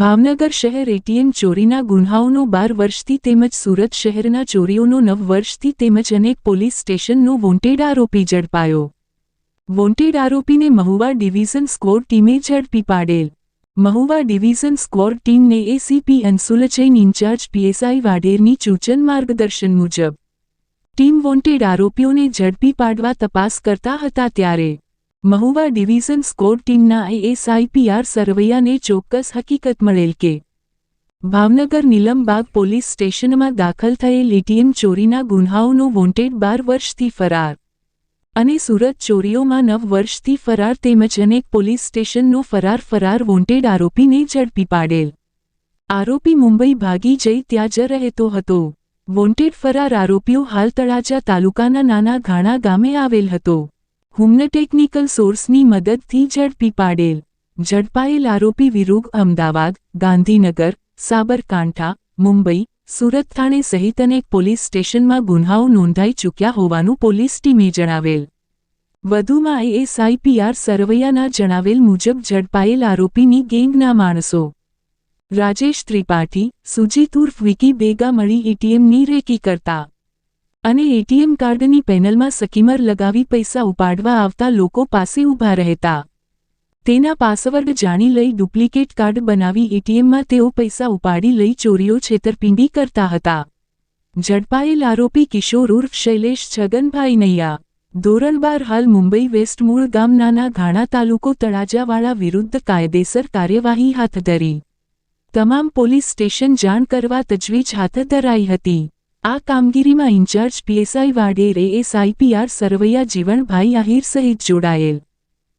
ભાવનગર શહેર એટીએમ ચોરીના ગુન્હાઓનો બાર વર્ષથી તેમજ સુરત શહેરના ચોરીઓનો નવ વર્ષથી તેમજ અનેક પોલીસ સ્ટેશનનો વોન્ટેડ આરોપી ઝડપાયો. વોન્ટેડ આરોપીને મહુવા ડિવિઝન સ્કોર ટીમે ઝડપી પાડેલ. મહુવા ડિવિઝન સ્કોર ટીમને એસીપી અંસુલચૈન ઇન્ચાર્જ પીએસઆઈ વાડેરની સૂચન માર્ગદર્શન મુજબ. ટીમ વોન્ટેડ આરોપીઓને ઝડપી પાડવા તપાસ કરતા હતા ત્યારે મહુવા ડિવિઝન સ્કોર ટીમના એએસઆઈપીઆર સરવૈયાને ચોક્કસ હકીકત મળેલ કે ભાવનગર નીલમબાગ પોલીસ સ્ટેશનમાં દાખલ થયેલ એટીએમ ચોરીના ગુન્હાઓનો વોન્ટેડ બાર વર્ષથી ફરાર અને સુરત ચોરીઓમાં નવ વર્ષથી ફરાર તેમજ અનેક પોલીસ સ્ટેશનનો ફરાર ફરાર વોન્ટેડ આરોપીને ઝડપી પાડેલ. આરોપી મુંબઈ ભાગી જઈ ત્યાં જ રહેતો હતો. વોન્ટેડ ફરાર આરોપીઓ હાલ તળાજા તાલુકાના નાના ઘાણા ગામે આવેલ હતો. હુમને ટેકનિકલ સોર્સની મદદથી ઝડપી પાડેલ. ઝડપાયેલ આરોપી વિરુદ્ધ અમદાવાદ, ગાંધીનગર, સાબરકાંઠા, મુંબઈ, સુરત થાણે સહિત અનેક પોલીસ સ્ટેશનમાં ગુન્હાઓ નોંધાઈ ચૂક્યા હોવાનું પોલીસ ટીમે જણાવેલ. વધુમાં એએસઆઈપીઆર સરવૈયાના જણાવેલ મુજબ ઝડપાયેલ આરોપીની ગેંગના માણસો. રાજેશ ત્રિપાઠી, સુજીત ઉર્ફ, વિકી બેગા મળી એટીએમની રેકી કરતા અને એટીએમ કાર્ડની પેનલમાં સકીમર લગાવી પૈસા ઉપાડવા આવતા લોકો પાસે ઊભા રહેતા. તેના પાસવર્ડ જાણી લઈ ડુપ્લિકેટ કાર્ડ બનાવી એટીએમમાં તેઓ પૈસા ઉપાડી લઈ ચોરીઓ છેતરપિંડી કરતા હતા. ઝડપાયેલ આરોપી કિશોર ઉર્ફ શૈલેષ છગનભાઈ નૈયા. ધોરણબાર હાલ મુંબઈ વેસ્ટ મૂળ ગામ નાના ઘાણા તાલુકો તળાજાવાળા વિરુદ્ધ કાયદેસર કાર્યવાહી હાથ ધરી. તમામ પોલીસ સ્ટેશન જાણ કરવા તજવીજ હાથ ધરાઈ હતી. આ કામગીરીમાં incharge PSI Vader ASI P R Sarvaiya Jivanbhai Ahir સહિત જોડાયેલ.